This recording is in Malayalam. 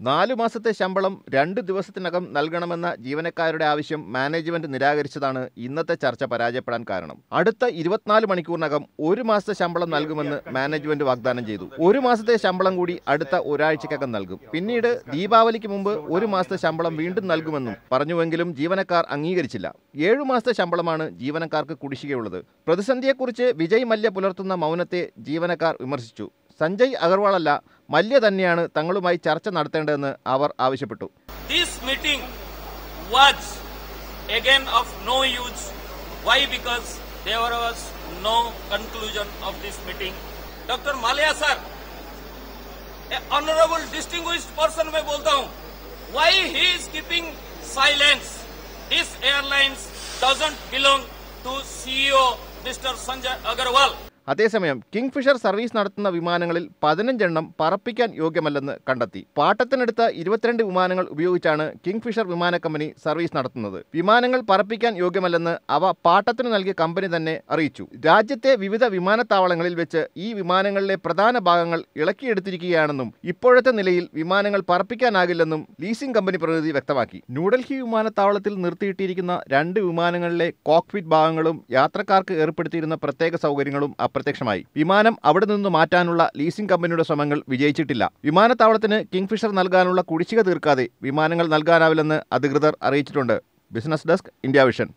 നാലു മാസത്തെ ശമ്പളം രണ്ട് ദിവസത്തിനകം നൽകണമെന്ന ജീവനക്കാരുടെ ആവശ്യം മാനേജ്മെന്റ് നിരാകരിച്ചതാണ് ഇന്നത്തെ ചർച്ച പരാജയപ്പെടാൻ കാരണം. അടുത്ത ഇരുപത്തിനാല് മണിക്കൂറിനകം ഒരു മാസത്തെ ശമ്പളം നൽകുമെന്ന് മാനേജ്മെന്റ് വാഗ്ദാനം ചെയ്തു. ഒരു മാസത്തെ ശമ്പളം കൂടി അടുത്ത ഒരാഴ്ചക്കകം നൽകും. പിന്നീട് ദീപാവലിക്ക് മുമ്പ് ഒരു മാസത്തെ ശമ്പളം വീണ്ടും നൽകുമെന്നും പറഞ്ഞുവെങ്കിലും ജീവനക്കാർ അംഗീകരിച്ചില്ല. ഏഴു മാസത്തെ ശമ്പളമാണ് ജീവനക്കാർക്ക് കുടിശ്ശികയുള്ളത്. പ്രതിസന്ധിയെക്കുറിച്ച് വിജയ് മല്യ പുലർത്തുന്ന മൗനത്തെ ജീവനക്കാർ വിമർശിച്ചു. സഞ്ജയ് അഗർവാൾ അല്ല മല്യ തന്നെയാണ് തങ്ങളുമായി ചർച്ച നടത്തേണ്ടതെന്ന് അവർ ആവശ്യപ്പെട്ടു This meeting was again of no use. Why? Because there was no conclusion of this meeting. Dr. Malia sir, a honorable distinguished person मैं बोलता हूँ why he is keeping silence? This airlines doesn't belong to CEO Mr. Sanjay Agarwal. അതേസമയം കിങ് ഫിഷർ സർവീസ് നടത്തുന്ന വിമാനങ്ങളിൽ പതിനഞ്ചെണ്ണം പറപ്പിക്കാൻ യോഗ്യമല്ലെന്ന് കണ്ടെത്തി. പാട്ടത്തിനെടുത്ത ഇരുപത്തിരണ്ട് വിമാനങ്ങൾ ഉപയോഗിച്ചാണ് കിങ് ഫിഷർ വിമാന കമ്പനി സർവീസ് നടത്തുന്നത്. വിമാനങ്ങൾ പറപ്പിക്കാൻ യോഗ്യമല്ലെന്ന് അവ പാട്ടത്തിന് നൽകിയ കമ്പനി തന്നെ അറിയിച്ചു. രാജ്യത്തെ വിവിധ വിമാനത്താവളങ്ങളിൽ വെച്ച് ഈ വിമാനങ്ങളിലെ പ്രധാന ഭാഗങ്ങൾ ഇളക്കിയെടുത്തിരിക്കുകയാണെന്നും ഇപ്പോഴത്തെ നിലയിൽ വിമാനങ്ങൾ പറപ്പിക്കാനാകില്ലെന്നും ലീസിംഗ് കമ്പനി പ്രതിനിധി വ്യക്തമാക്കി. ന്യൂഡൽഹി വിമാനത്താവളത്തിൽ നിർത്തിയിട്ടിരിക്കുന്ന രണ്ട് വിമാനങ്ങളിലെ കോക്ക്പിറ്റ് ഭാഗങ്ങളും യാത്രക്കാർക്ക് ഏർപ്പെടുത്തിയിരുന്ന പ്രത്യേക സൗകര്യങ്ങളും അപ്രത്യക്ഷമായി വിമാനം അവിടെ നിന്ന് മാറ്റാനുള്ള ലീസിംഗ് കമ്പനിയുടെ ശ്രമങ്ങൾ വിജയിച്ചിട്ടില്ല. വിമാനത്താവളത്തിന് കിങ്ഫിഷർ നൽകാനുള്ള കുടിശ്ശിക തീർക്കാതെ വിമാനങ്ങൾ നൽകാനാവില്ലെന്ന് അധികൃതർ അറിയിച്ചിട്ടുണ്ട്. Business desk India vision